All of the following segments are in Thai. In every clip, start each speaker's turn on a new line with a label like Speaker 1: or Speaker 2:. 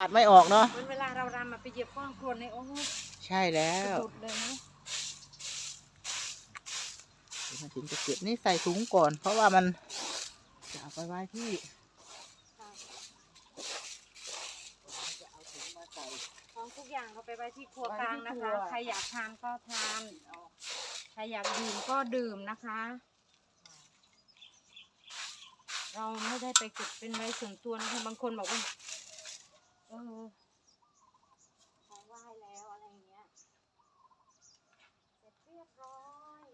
Speaker 1: อัดไม่ออกเนาะ
Speaker 2: เหมือนเวลาเรารำมาไปเหยียบก้อนโคลนในโอ้โห
Speaker 1: ใช่แล้
Speaker 2: กระ
Speaker 1: ว
Speaker 2: โดดเลยนะ
Speaker 1: เดี๋ยวมาถึงจะเก็บนี่ใส่ถุงก่อน เพราะว่ามันจะเอาไปไว้ที่จะเอาถุงมาใส่
Speaker 2: ของทุกอย่างเราไปไว้ที่ครัวกลางนะ
Speaker 1: ไว้
Speaker 2: คะ
Speaker 1: ที่ครัว
Speaker 2: ใครอยากทานก็ทานใครอยากดื่มก็ดื่มนะคะ เราไม่ได้ไปเก็บเป็นไว้ส่วนตัวนะคะบางคนบอกว่า เออของไหว้แล้วอะไรอย่างเงี้ย เสร็จเรียบร้อย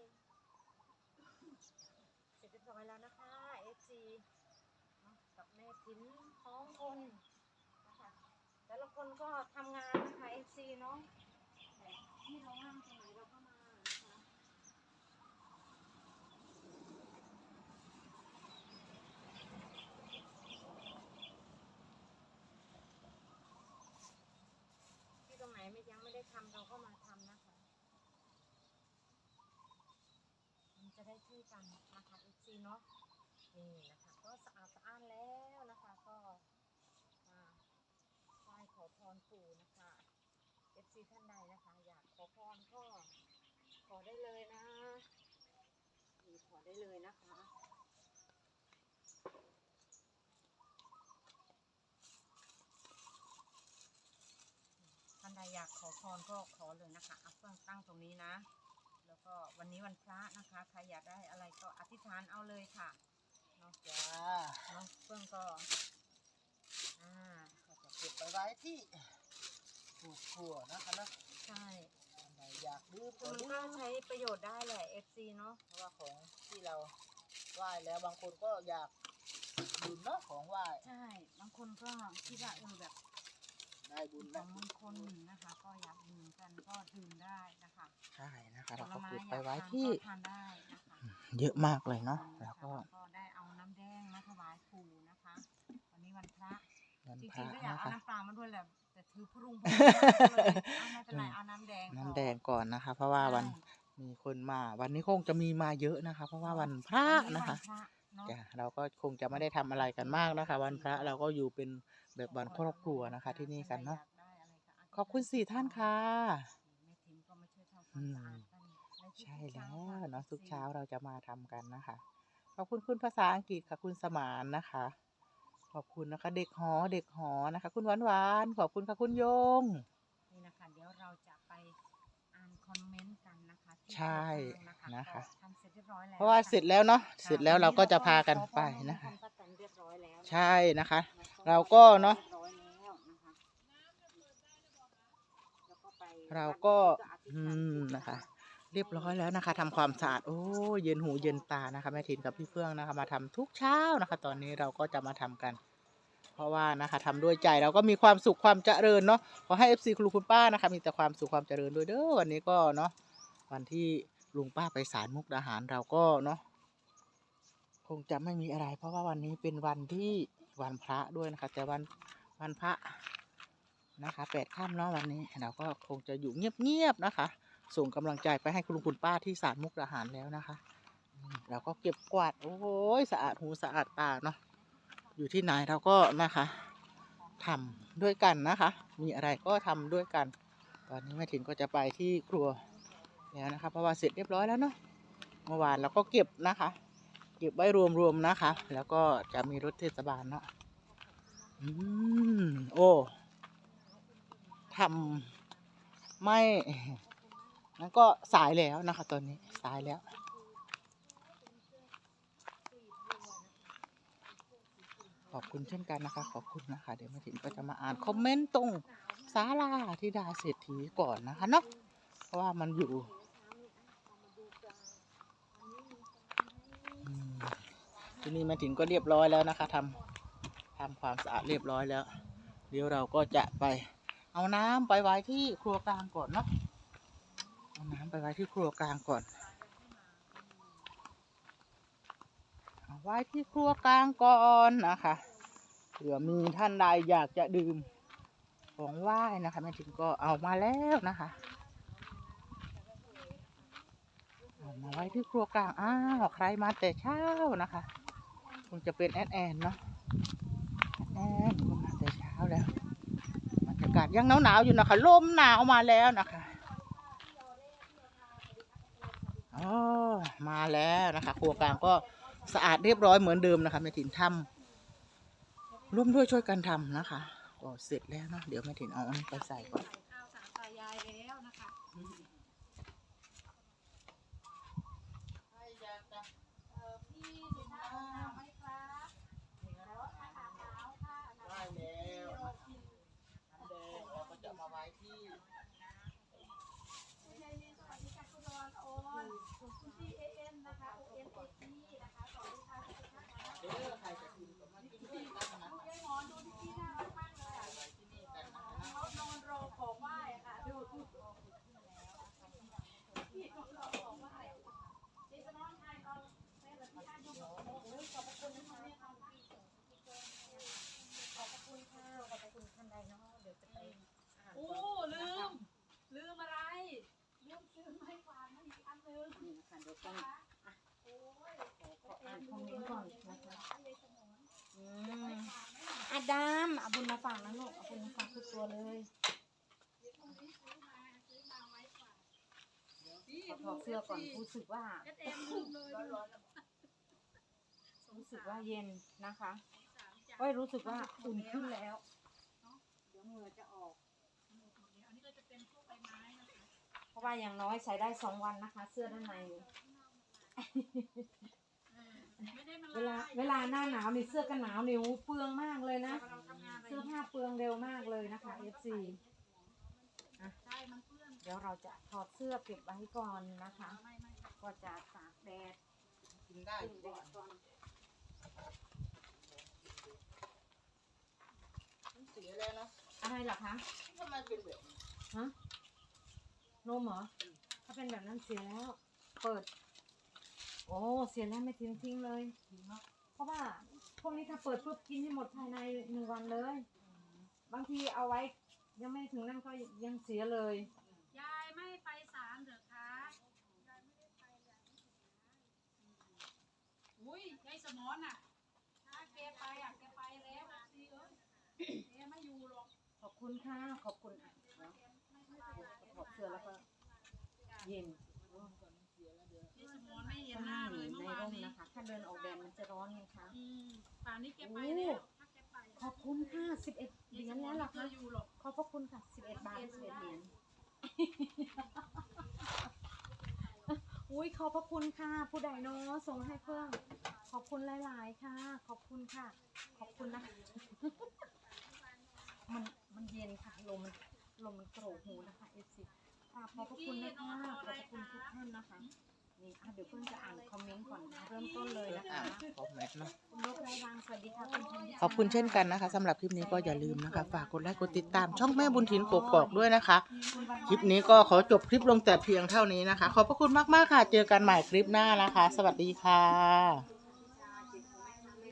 Speaker 2: เสร็จเรียบร้อยแล้วนะคะ FC เนาะกับแม่ทิ้นท้องคนนะคะแต่ละคนก็ทำงานนะคะ FC เนาะแต่ที่เราว่างตรงไหนเราก็มานะคะ ที่ตรงไหนไม่ยังไม่ได้ทำเราก็มาทำนะคะ มัน จะได้ช่วยกันนะคะ FC เนาะนี่นะคะ ก็สะอาดสะอ้านแล้วนะคะ ก็มาไหว้ขอพรปู่นะคะ FC ท่านใดนะคะ อยากขอพรก็ขอได้เลยนะนี่ขอได้เลยนะคะท่านใดอยากขอพรก็ขอเลยนะคะเอาเฟื่องตั้งตรงนี้นะ แล้วก็วันนี้วันพระนะคะใครอยากได้อะไรก็อธิษฐานเอาเลยค่ะเนาะ
Speaker 1: จ้า
Speaker 2: เนาะเฟื่องก็อ่า
Speaker 1: ก็จะเก็บไปไว้ที่ถูกครัวนะคะนะ
Speaker 2: ใช่
Speaker 1: อันไหนอยากดื่ม
Speaker 2: คือ
Speaker 1: ก็
Speaker 2: มัน
Speaker 1: ดื่
Speaker 2: ก็
Speaker 1: ม
Speaker 2: ใช้ประโยชน์ได้แหละ FC เนาะ
Speaker 1: เพราะว่าของที่เราไหว้แล้วบางคนก็อยากดื่มเนาะของไหว้
Speaker 2: ใช่ บางคนก็คิดว่าเออแบบ
Speaker 1: ได้บุญ
Speaker 2: ข
Speaker 1: แล้
Speaker 2: อ
Speaker 1: ว
Speaker 2: งมงคลนะคะ ก็อยากดื่มกันก็ดื่มได้นะคะ
Speaker 1: ใช่นะคะ
Speaker 2: ผ
Speaker 1: เรา
Speaker 2: ล
Speaker 1: ก็
Speaker 2: ไม้
Speaker 1: เก็บ
Speaker 2: อ
Speaker 1: ไป
Speaker 2: ยาก
Speaker 1: ไว้
Speaker 2: ทาน
Speaker 1: ที่
Speaker 2: ก็ทานได้นะคะ
Speaker 1: เยอะมากเลยเนาะแล้วก็
Speaker 2: ก็ได้เอาน้ำแดงมาถวายปู่นะคะวันนี้วันพระ
Speaker 1: วัน
Speaker 2: จ
Speaker 1: พ
Speaker 2: ริ
Speaker 1: ระ
Speaker 2: งๆก็อยาก
Speaker 1: นะ
Speaker 2: เอา
Speaker 1: คะ
Speaker 2: น้ำเปล่ามาด้วยแหละแต่ถือพรุงพรุงเลยเอาไม่เป็นไรเอาน้ำแดง
Speaker 1: น้ำแดงก่อนนะคะ เพราะว่าวัน
Speaker 2: ใช่
Speaker 1: มีคนมา วันนี้คงจะมีมาเยอะนะคะ เพราะว่าวันพระ
Speaker 2: วั
Speaker 1: นะคะ
Speaker 2: วัพระเนาะ
Speaker 1: จ้ะเราก็คงจะไม่ได้ทำอะไรกันมากนะคะ วันพระเราก็อยู่เป็น แบบวันครอบครัวนะคะ ที่นี่กันเนาะขอบคุณสี่ท่านค่ะ
Speaker 2: แม่ทิมก็มาช่วยทำความสะอาดกันในทุกๆ
Speaker 1: ใช่แล้
Speaker 2: ช้
Speaker 1: ว
Speaker 2: ค่ะ
Speaker 1: เนาะทุก
Speaker 2: 14
Speaker 1: เช้าเราจะมาทำกันนะคะ ขอบคุณคุณภาษาอังกฤษค่ะคุณสมานนะคะ ขอบคุณนะคะ เด็กหอเด็กหอนะคะ คุณหวานหวานๆขอบคุณค่ะคุณโยง
Speaker 2: นี่นะคะเดี๋ยวเราจะไปอ่านคอมเมนต์กันนะคะที่
Speaker 1: ใช่
Speaker 2: ข้างล่าง
Speaker 1: นะคะ
Speaker 2: ก็ทำเสร็จเรียบร้อยแล้ว
Speaker 1: เพราะว่าเสร็จแล้วเนาะ
Speaker 2: ค่ะ
Speaker 1: เสร็จแล้วเราก็จะพากันไป
Speaker 2: วั
Speaker 1: นะคะ
Speaker 2: ขอพรป้าแตนเรียบร้อยแล้วนะคะ
Speaker 1: ใช่นะคะ
Speaker 2: แล้ว
Speaker 1: เราก็เนาะเราก็อื
Speaker 2: อธิษฐาน
Speaker 1: มนะคะ เรียบร้อยแล้วนะคะทำความสะอาดโอ้เย็นหูเย็นตานะคะแม่ทินกับพี่เฟื่องนะคะ มาทำทุกเช้านะคะ ตอนนี้เราก็จะมาทำกัน เพราะว่านะคะทำด้วยใจเราก็มีความสุขความเจริญเนาะขอให้เอฟซีครูคุณป้านะคะ มีแต่ความสุขความเจริญด้วยเด้อวันนี้ก็เนาะวันที่ลุงป้าไปสารมุกดาหารเราก็เนาะคงจะไม่มีอะไร เพราะว่าวันนี้เป็นวันที่ วันพระด้วยนะคะ แต่วันวันพระนะคะแปดค่ำเนาะวันนี้เราก็คงจะอยู่เงียบๆนะคะ ส่งกำลังใจไปให้คุณลุงคุณป้าที่สารมุกดาหารแล้วนะคะเราก็เก็บกวาดโอ้ยสะอาดหูสะอาดตาเนาะอยู่ที่ไหนเราก็นะคะทำด้วยกันนะคะ มีอะไรก็ทำด้วยกัน ตอนนี้แม่ถิ่นก็จะไปที่ครัวแล้วนะคะ เพราะว่าเสร็จเรียบร้อยแล้วเนาะเมื่อวานเราก็เก็บนะคะ ก็บไว้รวมๆนะคะ แล้วก็จะมีรถเทศบาลเนาะอืมโอ้ทำไม่นั่นก็สายแล้วนะคะ ตอนนี้สายแล้ว ขอบคุณเช่นกันนะคะ ขอบคุณนะคะ เดี๋ยวม่ถิ่นก็จะมาอ่านคอมเมนต์ตรงศาลาที่ดาเศรษฐีก่อนนะคะเนาะเพราะว่ามันอยู่อืม ที่นี่แม่ถิ่นก็เรียบร้อยแล้วนะคะทำทำความสะอาดเรียบร้อยแล้ว เดี๋ยวเราก็จะไป เอาน้ำไปไว้ที่ครัวกลางก่อนเนาะเอาน้ำไปไว้ที่ครัวกลางก่อนเอาไว้ที่ครัวกลางก่อนนะคะเผื่อมีท่านใดอยากจะดื่มของไหว้นะคะแม่ถิงก็เอามาแล้วนะคะ เอา มาไว้ที่ครัวกลาง อ้าวใครมาแต่เช้านะคะ คงจะเป็นแอนแอนเนาะแอนก็มาแต่เช้าแล้วอากาศยังหนาวๆอยู่นะคะลมหนาวมาแล้วนะคะอ๋อมาแล้วนะคะ ครัวกลางก็สะอาดเรียบร้อยเหมือนเดิมนะคะแม่ถิ่นทำร่วมด้วยช่วยกันทำนะคะก็เสร็จแล้วเนาะเดี๋ยวแม่ถิ่นเอาอันไปใส่ก่อน
Speaker 3: ข้าวสารตายายแล้วนะคะ
Speaker 1: ใครอยากจะ
Speaker 3: เออพี่ดูหน้าหนาวไหมครับร้อนอากาศหนาวค่ะ
Speaker 1: ได้แล้วน้ำแดงเราก็จะมาไว้ที่
Speaker 3: คุณยายนีสวัสดีค่ะคุณรอนโอนคุณพี่เอ็นนะคะโอเอ็นเอพีนะคะสวัสดีค่ะทุกท่านนะคะ
Speaker 1: เด้อใครจะกินก็มากินด้วยกันนะ
Speaker 3: ยายหมอนดูที่น่ารักมากเลยอะ
Speaker 1: ไปที่นี่กันนะคะ
Speaker 3: เขานอนรอของไหว้อะค่ะดูพี่นอนรอของไหว้เจ๊จะนอนทายเอาแม่แบบที่อายุบอกโอ้ยขอบพระคุณนะคะแม่ทำพี่ส่งพี่เกินขอบพระคุณค่ะขอบพระคุณท่านใดเนาะเดี๋ยวจะไปอ่าน
Speaker 2: โอ้ลืม ลืมอะไร
Speaker 3: เรื่องซื้อไม้กวาดมาอีกอันนึง
Speaker 2: นี่นะคะเดี๋ยวต้อง
Speaker 3: โอ้ย
Speaker 2: ขออ่านคอมเมนต์ก่อนนะคะ
Speaker 3: ยายสมร
Speaker 2: อืมอาดามเอาบุญมาฝากนะลูกเอาบุญมาฝากทุกตัวเลยขอถอดเสื้อก่อนรู้สึกว่า
Speaker 3: เอสเอ็มลืมเลย
Speaker 2: รู้สึกว่าเย็นนะคะก็รู้สึกว่าอุ่นขึ้นแล้วเดี๋ยวเหงื่อจะออก
Speaker 3: อันนี้ก็จะเป็นพวกใบไม้นะคะ
Speaker 2: เพ ราะว่าอย่างน้อยใส่ได้สองวันนะคะ เสื้อด้านใน
Speaker 3: ไม่ได้มา
Speaker 2: เวลาเวลาหน้าหนาวนี่เสื้อกันหนาวนิ้วเปลืองมากเลยนะ
Speaker 3: เราทำงานอะไร
Speaker 2: เสื้อผ้าเปลืองเร็วมากเลยนะคะ FC
Speaker 3: ใช่มันเปื้อน
Speaker 2: เดี๋ยวเราจะถอดเสื้อเก็บไว้ก่อนนะคะ
Speaker 3: ไม่ไม่
Speaker 2: ก็จะตากแดด
Speaker 1: กินได้
Speaker 2: พึ่งแดดก่อน
Speaker 1: มันเสียแล้วเนาะ
Speaker 2: อะไรเหรอคะ
Speaker 1: ทำไมเป็นแบบนี้
Speaker 2: ฮะ นมเหรอ ถ้าเป็นแบบนั้นเสียแล้ว เปิด โอ้เสียแล้วไม่ทิ้งทิ้งเลย เพราะว่าพวกนี้ถ้าเปิดปุ๊บกินให้หมดภายในหนึ่งวันเลย บางทีเอาไว้ ยังไม่ถึงนั่นก็ยังเสียเลย
Speaker 3: ยายไม่ไปศาลเหรอคะอุ้ยยายสมอนอะถ้าแกไปอะแกไปแล้วซีเอ้ยแกไม่อยู่หรอก
Speaker 2: ขอบคุณค่ะขอบคุณอะเดี๋ยว ถอดเสื้อแล้วก็เย็น
Speaker 3: ยายสมอนไม่เห็น
Speaker 2: ก็
Speaker 3: หน้า
Speaker 2: นั่งอ
Speaker 3: เล
Speaker 2: ยู่
Speaker 3: ย
Speaker 2: ใน
Speaker 3: เมื่อวาน
Speaker 2: ร่ม
Speaker 3: นี้
Speaker 2: นะคะ ถ้าเดินออกแดดมันจะร้อนไงคะ
Speaker 3: อืมป่านนี้แกไปแล้วถ้าแกไป
Speaker 2: ขอบคุณค่ะสิบเอ็ดเหรียญแล้วเหรอ
Speaker 3: เรา
Speaker 2: คะ
Speaker 3: อยู่หรอก
Speaker 2: ขอบพระคุณค่ะสิบเอ็ดบาทสิบเอ็ดเหรียญอุ้ยขอบพระคุณค่ะ ผู้ใดเนาะส่งให้เพื่อนขอบคุณหลาย ๆ ค่ะ ขอบคุณค่ะ ขอบคุณนะคะมันมันเย็นค่ะลมมัน ลมมันโกรกหูนะคะเอฟซีขอบพระคุณนะคะขอบพระคุณทุกท่านนะคะนี่อะเดี๋ยวเพิ่งจะอ่านคอมเมนต์ก่อนนะเริ่มต้นเลยนะ
Speaker 1: อ่า
Speaker 2: คะ
Speaker 1: คอมเมนต์เนาะ
Speaker 2: คุณนกไรบางสวัสดีค่ะคุณธัญญา
Speaker 1: ขอบคุณเช่นกันนะคะสำหรับคลิปนี้ก็อย่าลืมนะคะ ฝากกดไลค์กดติดตามช่องแม่บุญถินกกอกด้วยนะคะ คลิปนี้ก็ขอจบคลิปลงแต่เพียงเท่านี้นะคะ ขอบพระคุณมากๆค่ะ เจอกันใหม่คลิปหน้านะคะ สวัสดีค่ะ